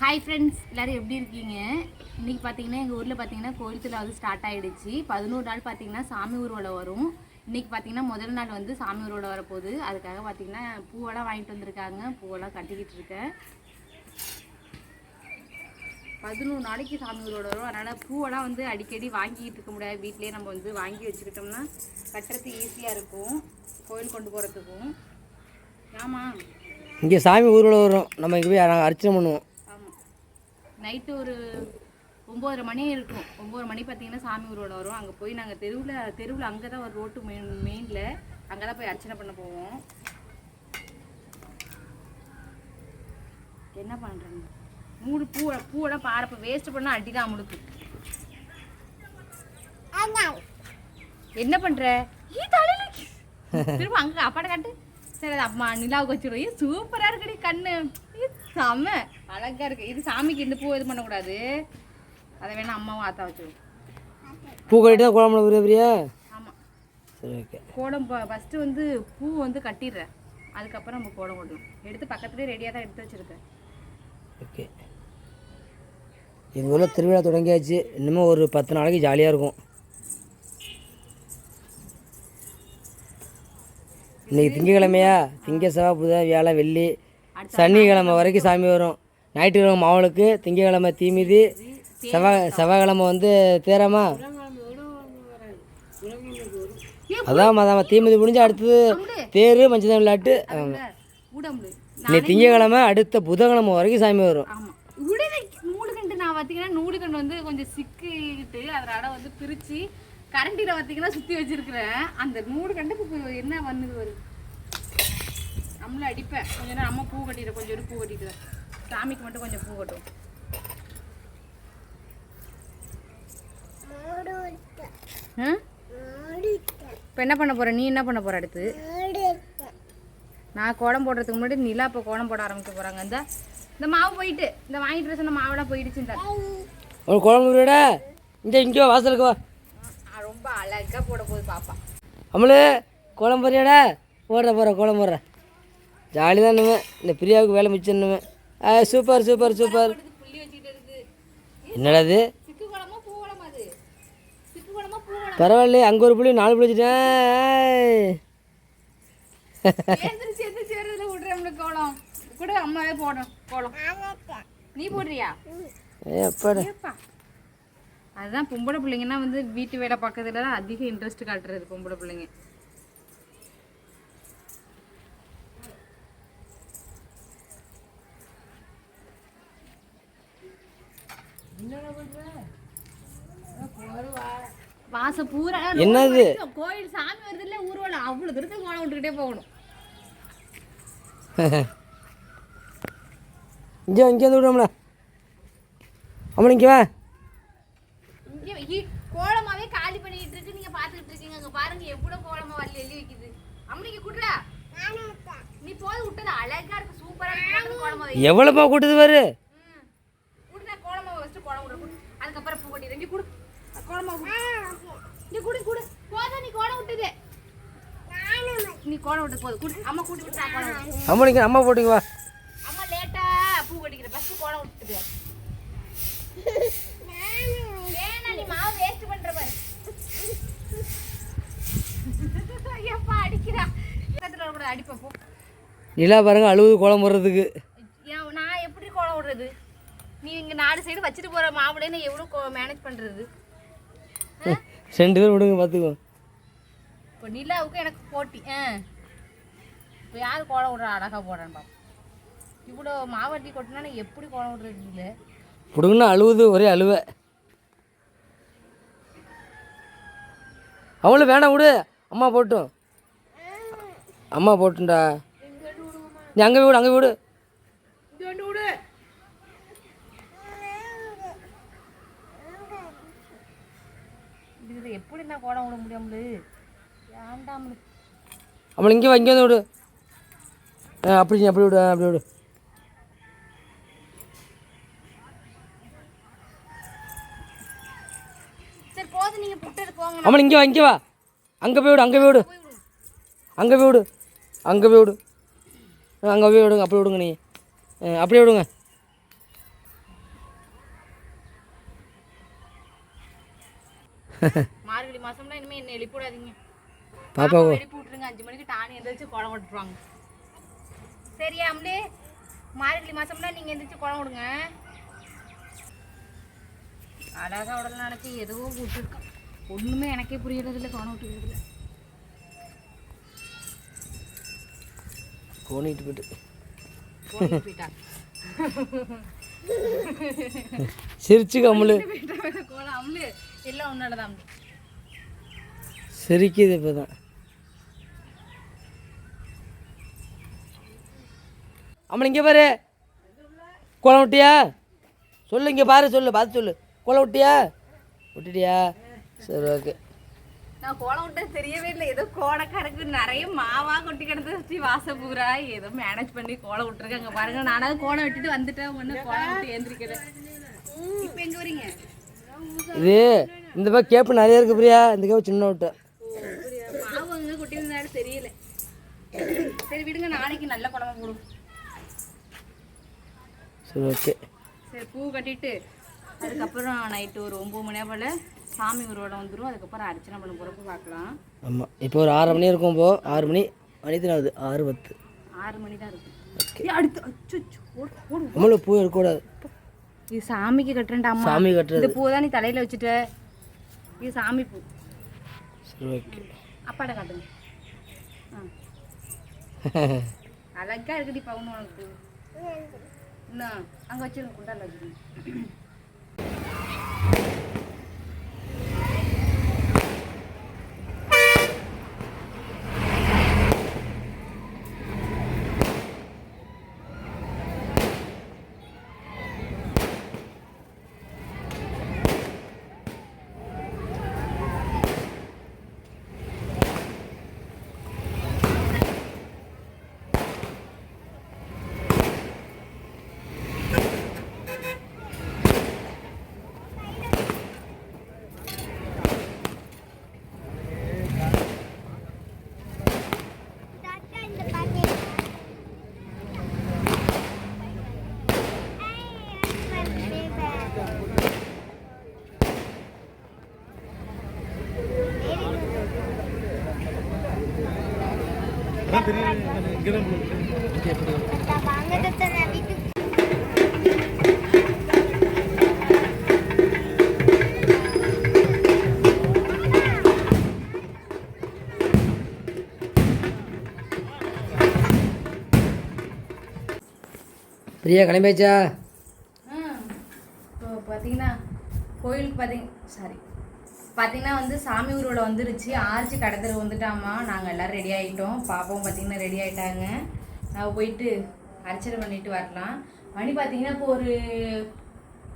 Hi friends எல்லோரும் எப்படி இருக்கீங்க? இன்னைக்கு பார்த்தீங்கன்னா எங்கள் ஊரில் பார்த்தீங்கன்னா கோயில் திருவிழா வந்து ஸ்டார்ட் ஆகிடுச்சு பதினோரு நாள் பார்த்தீங்கன்னா சாமி ஊர்வலம் வரும். இன்றைக்கி பார்த்தீங்கன்னா முதல் நாள் வந்து சாமி ஊர்வலம் வரப்போகுது. அதுக்காக பார்த்தீங்கன்னா பூவெல்லாம் வாங்கிட்டு வந்திருக்காங்க. பூவெல்லாம் கட்டிக்கிட்டு இருக்கேன் பதினோரு நாளைக்கு சாமி ஊர்வலம் வரும். அதனால் பூவெல்லாம் வந்து அடிக்கடி வாங்கிக்கிட்டு இருக்க முடியாது. வீட்டிலேயே நம்ம வந்து வாங்கி வச்சுக்கிட்டோம்னா கட்டுறது ஈஸியாக இருக்கும். கோயில் கொண்டு போகிறதுக்கும் இங்கே சாமி ஊர்வலம் வரும் நம்ம இங்கே போய் நாங்கள் அர்ச்சனை பண்ணுவோம். ஆமாம் நைட்டு ஒரு ஒம்பதரை மணி இருக்கும். ஒம்பது மணி பார்த்தீங்கன்னா சாமி ஊர்வலம் வரும் அங்கே போய் நாங்கள் தெருவில் தெருவில் அங்கே தான் ஒரு ரோட்டு மெயின் மெயினில் அங்கே தான் போய் அர்ச்சனை பண்ண போவோம். என்ன பண்ணுறேன் மூணு பூ பூவெல்லாம் பாரப்ப வேஸ்ட் பண்ணால் அடி தான் முடுக்கு என்ன பண்ணுற ஈ தலையில திரும்ப அங்கே அப்பாட்ட காட்டு. சரி அது அம்மா நிலாவுக்கு வச்சுருவோம் சூப்பராக இருக்குடி கண்ணு. செம. அழகா இருக்கு. இது சாமிக்கு இந்த பூ இது பண்ணக்கூடாது. அதை வேணா அம்மாவும் ஆத்தா வச்சிருவோம் பூ கட்டிட்டு தான் குழம்புல பெரிய? ஆமாம் சரி ஓகே கோடம் ஃபஸ்ட்டு வந்து பூ வந்து கட்டிடுறேன் அதுக்கப்புறம் நம்ம கோடம் போடணும். எடுத்து பக்கத்துலேயே ரெடியாக தான் எடுத்து வச்சுருக்கேன். ஓகே எங்கள் ஊரில் திருவிழா தொடங்கியாச்சு. இன்னுமே ஒரு பத்து நாளைக்கு ஜாலியாக இருக்கும். இன்னைக்கு திங்கக்கிழமையா? திங்க செவ்வாய் புதன் வியாழ வெள்ளி சனிக்கிழமை வரைக்கும் சாமி வரும். ஞாயிற்றுக்கிழமை மாவளுக்கு திங்கக்கிழமை தீமிதி செவ்வாய் செவ்வாய்க்கிழமை வந்து தேரமா? அதான் அதான் தீமிதி முடிஞ்சு அடுத்தது தேர் மஞ்சள் விளையாட்டு இன்னைக்கு திங்கக்கிழமை அடுத்த புதன்கிழமை வரைக்கும் சாமி வரும். நான் பார்த்தீங்கன்னா நூடுகண்டு வந்து கொஞ்சம் சிக்கிட்டு அதனால வந்து பிரித்து கரண்டியில் பார்த்தீங்கன்னா சுற்றி வச்சிருக்கிறேன். அந்த நூடுகண்டுக்கு இப்போ என்ன பண்ணுது வருது நம்மளும் அடிப்பேன் கொஞ்ச நேரம் அம்மா பூ கட்டிடுறேன் கொஞ்சம் ஒரு பூ கட்டிடுவேன் சாமிக்கு மட்டும் கொஞ்சம் பூ கட்டும். இப்போ என்ன பண்ண போற? நீ என்ன பண்ண போற அடுத்து? நான் கோலம் போடுறதுக்கு முன்னாடி நிலா இப்போ கோலம் போட ஆரம்பிக்க போறாங்க. இந்த இந்த மாவு போயிட்டு இந்த வாங்கிட்டு சொன்ன மாவெல்லாம் போயிடுச்சு இந்த. ஒரு குழம்பு விட இங்கே வாசலுக்கு வா. ரொம்ப அழகா போட போகுது பாப்பா. அம்மளு குழம்பு போறியாடா போடுற போகிற குழம்பு போடுற. ஜாலி தான் இன்னுமே இந்த பிரியாவுக்கு வேலை மிச்சம் இன்னுமே ஆ சூப்பர் சூப்பர் சூப்பர். புள்ளி வச்சுக்கிட்டு இருக்கு என்னடா இது? சிக்கு குளமா பூ குளமா அது சிக்கு குளமா பூ குளம் பரவாயில்லையே அங்கே ஒரு புள்ளி நாலு புள்ளி வச்சுட்டேன் கூட அம்மாவே போடும் கோலம். நீ போடுறியா? எப்பாடா ஏப்பா. அதுதான் பொம்பளை பிள்ளைங்கன்னா வந்து வீட்டு வேலை பார்க்கறதுல தான் அதிக இன்ட்ரெஸ்ட் காட்டுறது பொம்பளை பிள்ளைங்க. வாசம் பூரா என்னது? கோயில் சாமி வருதுல்ல ஊர்வலம் அவ்வளவு தூரத்துக்கு கோலம் விட்டுக்கிட்டே போகணும். இங்கே இங்கே வந்து விடுவோம்ல வா. இ- கோலமாவே காலி பண்ணிட்டு இருக்கு. நீங்க பாத்துக்கிட்டு இருக்கீங்க. அங்க பாருங்க எவ்வளவு கோலமா வள்ளி எழுதி வைக்குது. அம்மனிக்கு குடுறா. நீ போது விட்டது அழகா இருக்கு. சூப்பரா இருக்கு. கோலமா வை எவ்வளோப்பா கூட்டுது பாரு? ம். குடுடா கோலமா வச்சுட்டு கோலம் விடு குடு. அதுக்கப்புறம் பூ கட்டிடு இங்க குடு. கோலமா குடு. நீ குடு குடு. போதும் நீ கோலம் விட்டது. நீ கோலம் விட்டு போதும். குடு. அம்மா கூட்டி விட்டு அம்மனிக்கு அம்மா போட்டுங்க வா. அம்மா லேட்டா பூ கட்டிக்கிற. ஃபர்ஸ்ட் கோலம் விட்டுது வேணா நீ மாவு வேஸ்ட் பண்ற பாரு ஐயப்பா அடிக்கிறா நிலா பாருங்க அழுவுது குழம்பு போடுறதுக்கு. நான் எப்படி கோலம் விடுறது நீ இங்க நாலு சைடு வச்சுட்டு போற மாவுலே நான் எவ்வளவு மேனேஜ் பண்றது? ரெண்டு பேரும் விடுங்க பார்த்துக்கோ. இப்போ நிலாவுக்கு எனக்கு போட்டி ஆ. இப்போ யார் கோலம் விட்ற அழகாக போடுறேன் பாப்பா இவ்வளோ மாவட்டி கொட்டினா நான் எப்படி கோலம் விட்றது இல்லை பிடுங்கன்னு அழுவுது ஒரே அழுவ. அவங்களும் வேணாம் விடு. அம்மா போட்டும். அம்மா போட்டுண்டா. நீ அங்கே விடு அங்கே விடு. எப்படி நான் விட அவளை இங்கே இங்கே வந்து விடு. ஆ அப்படி நீ அப்படி விடு அப்படி விடு. அவன் இங்கே வா இங்கே வா. அங்கே போய் விடு அங்கே போய் விடு. அங்கே போய் விடு. அங்கே போய் விடு அங்கே போய் விடுங்க அப்படி விடுங்க நீ. ஆ, அப்படியே விடுங்க மார்கழி மாசம்னா இனிமே என்ன எழுப்பிடாதீங்க பாப்பா எழுப்பி விட்டுருங்க அஞ்சு மணிக்கு டானி எந்திரிச்சு குளம் விட்டுருவாங்க சரியா அம்லே மார்கழி மாசம்னா நீங்க எந்திரிச்சு குளம் விடுங்க அழகா உடல் நினைச்சு எதுவோ விட்டுருக்கோம் ஒண்ணுமே எனக்கே புரியறது இல்லை குளம் விட்டுக்கிறது கோணிட்டு போயிட்டு. சிரிச்சு அம்லு. எல்லாம் உன்னோடதான் அம்லு சிரிக்குது இப்போ தான் அம்மன் இங்கே பாரு. குளம் விட்டியா? சொல்லு இங்கே பாரு சொல்லு பார்த்து சொல்லு. குளம் விட்டியா? விட்டுட்டியா? சரி ஓகே நான் கோலம் விட்டது தெரியவே இல்லை. ஏதோ கோடை கணக்கு நிறைய மாவா கொட்டி கிடந்து வச்சு வாச பூரா ஏதோ மேனேஜ் பண்ணி கோலம் விட்டுருக்காங்க. பாருங்க நானாவது கோலம் விட்டுட்டு வந்துட்டேன். ஒன்று கோலம் விட்டு ஏந்திரிக்கிறேன் இப்போ எங்க வரீங்க? இது இந்த மாதிரி கேப்பு நிறைய இருக்கு பிரியா. இந்த கேப்பு சின்ன விட்டு. தெரியல. சரி விடுங்க நாளைக்கு நல்ல குழம்பு போடும் சரி ஓகே சரி பூ கட்டிட்டு அதுக்கப்புறம் நைட்டு ஒரு ஒம்பது மணியா போல் சாமி ஊர்வலம் வந்துடும் அதுக்கப்புறம் அர்ச்சனை பண்ண போகிறப்ப பார்க்கலாம். ஆமாம் இப்போ ஒரு ஆறரை மணி இருக்கும் இப்போ ஆறு மணி மணி தான் ஆகுது? ஆறு பத்து. ஆறு மணி தான் இருக்கும். அடுத்து பூ இருக்கக்கூடாது இது சாமிக்கு கட்டுறேன்டா அம்மா. சாமி இந்த கட்டுறது பூ தான் நீ தலையில வச்சுட்ட. இது சாமி பூ. சரி ஓகே. அப்பாட காட்டுங்க. ஆ. அழகா இருக்குடி பவுன் உனக்கு. இன்னும் அங்க வச்சிருங்க குண்டால வச்சிருங்க. பிரியா கிளம்பியாச்சா இப்போ பார்த்தீங்கன்னா கோயிலுக்கு பார்த்தீங்க சாரி பார்த்தீங்கன்னா வந்து சாமி ஊர்வலம் வந்துருச்சு. ஆர்ச்சி கடத்தர் வந்துட்டாமா நாங்கள் எல்லோரும் ரெடி ஆகிட்டோம் பாப்பாவும் பார்த்தீங்கன்னா ரெடி ஆகிட்டாங்க நான் போயிட்டு அர்ச்சனை பண்ணிட்டு வரலாம். மணி பார்த்தீங்கன்னா இப்போ ஒரு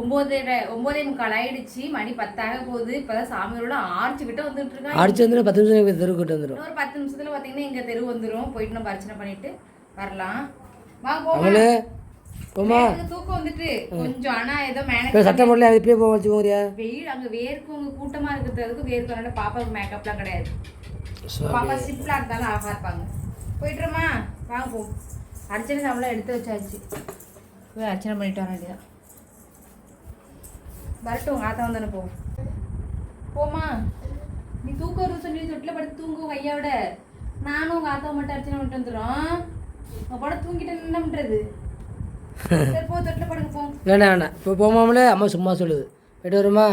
ஒம்போதரை ஒம்போதே முக்கால் ஆயிடுச்சு. மணி பத்தாக போகுது. இப்போதான் சாமி ஊர்வலம் ஆர்ச்சி கிட்ட வந்துட்டு இருக்காங்க. அடிச்சு வந்து பத்து நிமிஷம் தெருக்கிட்ட வந்துடும் ஒரு பத்து நிமிஷத்துல பார்த்தீங்கன்னா எங்கள் தெரு வந்துடும் போயிட்டு நம்ம அர்ச்சனை பண்ணிட்டு வரலாம். வாங்க போகலாம் போமா. தூக்கம் வந்துட்டு கொஞ்சம் ஆனா ஏதோ மேனேஜ் சட்டை போடல அது இப்படியே போக வச்சுக்கோங்கறியா வெயில் அங்க வேர்க்கும் அங்க கூட்டமா இருக்கிறதுக்கு வேர்க்கும். அதனால பாப்பாவுக்கு மேக்கப்லாம் கிடையாது. பாப்பா சிம்பிளா இருந்தாலும் அழகா இருப்பாங்க. போயிட்டுருமா வாங்க போ. அர்ச்சனை சாப்பிடலாம் எடுத்து வச்சாச்சு. போய் அர்ச்சனை பண்ணிட்டு வர வேண்டியதான் வரட்டும் உங்க ஆத்தா வந்தானே போ. போமா நீ தூக்கம் வருது சொல்லி தொட்டில் படுத்து தூங்கும் ஐயாவோட. நானும் உங்க ஆத்தா மட்டும் அர்ச்சனை பண்ணிட்டு வந்துடும் உங்க படம் தூங்கிட்டு என்ன பண்றது சரி போ தொட்டில் படுங்க போ வேணாம் வேணாம். இப்போ போமாமலே அம்மா சும்மா சொல்லுது. போயிட்டு வருமா?